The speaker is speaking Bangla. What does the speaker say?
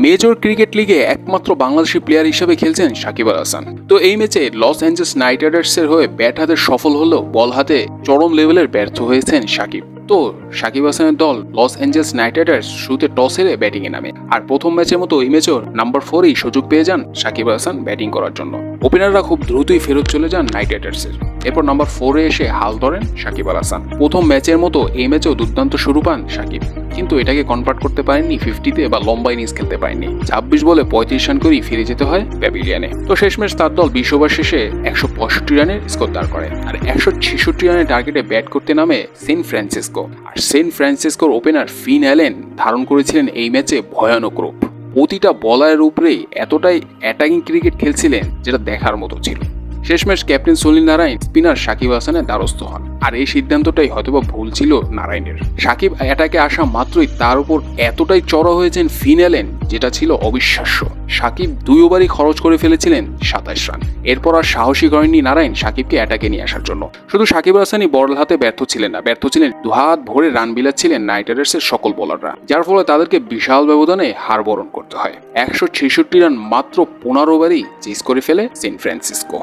মেজর ক্রিকেট লিগে একমাত্র বাংলাদেশি প্লেয়ার হিসেবে খেলছেন সাকিব আল হাসান। তো এই ম্যাচে লস অ্যাঞ্জেলস নাইট রাইডার্সের হয়ে ব্যাট হাতে সফল হলেও বল হাতে চরম লেভেলের ব্যর্থ হয়েছেন সাকিব। তো সাকিব হাসানের দল লস অ্যাঞ্জেলস নাইট রাইডার্স শুরুতে টস হেরে ব্যাটিংয়ে নামে। আর প্রথম ম্যাচের মতো এই ম্যাচেও নাম্বার ফোরেই সুযোগ পেয়ে যান সাকিব হাসান ব্যাটিং করার জন্য। ওপেনাররা খুব দ্রুতই ফেরত চলে যান নাইট রাইডার্সের এরপর নাম্বার ফোরে এসে হাল ধরেন সাকিব আল হাসান। প্রথম ম্যাচের মতো এই ম্যাচেও দুর্দান্ত শুরু পান সাকিব। কিন্তু এটাকে কনভার্ট করতে পারেননি ফিফটিতে বা লম্বা ইনিংস খেলতে পারেননি। ছাব্বিশ বলে পঁয়ত্রিশ রান করেই ফিরে যেতে হয় প্যাভিলিয়ানে তো শেষমেশ তার দল বিশ ওভার শেষে একশো পঁয়ষট্টি রানের স্কোর দাঁড় করে। আর একশো ছেষট্টি রানের টার্গেটে ব্যাট করতে নামে সেন্ট ফ্রান্সিসকো। আর সেন্ট ফ্রান্সিসকোর ওপেনার ফিন অ্যালেন ধারণ করেছিলেন এই ম্যাচে ভয়ানক রূপ। প্রতিটা বলারের উপরেই এতটাই অ্যাটাকিং ক্রিকেট খেলছিলেন যেটা দেখার মতো ছিল। শেষমেশ captain Sunil Narine spinner Shakib হাসানের দ্বারস্থ হন। আর এই সিদ্ধান্তটাই হয়তোবা ভুল ছিল নারায়ণের। সাকিব অ্যাটাকে আসা মাত্রই তার উপর এতটাই চড়া হয়েছেন ফিনেলেন যেটা ছিল অবিশ্বাস্য। সাকিব দুই ওভারই খরচ করে ফেলেছিলেন সাতাশ রান। এরপর আর সাহসী করেননি নারায়ণ সাকিবকে অ্যাটাকে নিয়ে আসার জন্য। শুধু সাকিব হাসানই বড় হাতে ব্যর্থ ছিলেন না, ব্যর্থ ছিলেন দুহাত ভরে রান বিলাচ্ছিলেন নাইট রাইডার্সের সকল বোলাররা, যার ফলে তাদেরকে বিশাল ব্যবধানে হার বরণ করতে হয়। একশো ছেষট্টি রান মাত্র পনেরো ওভারই চেস করে ফেলে সেন্ট ফ্রান্সিসকো।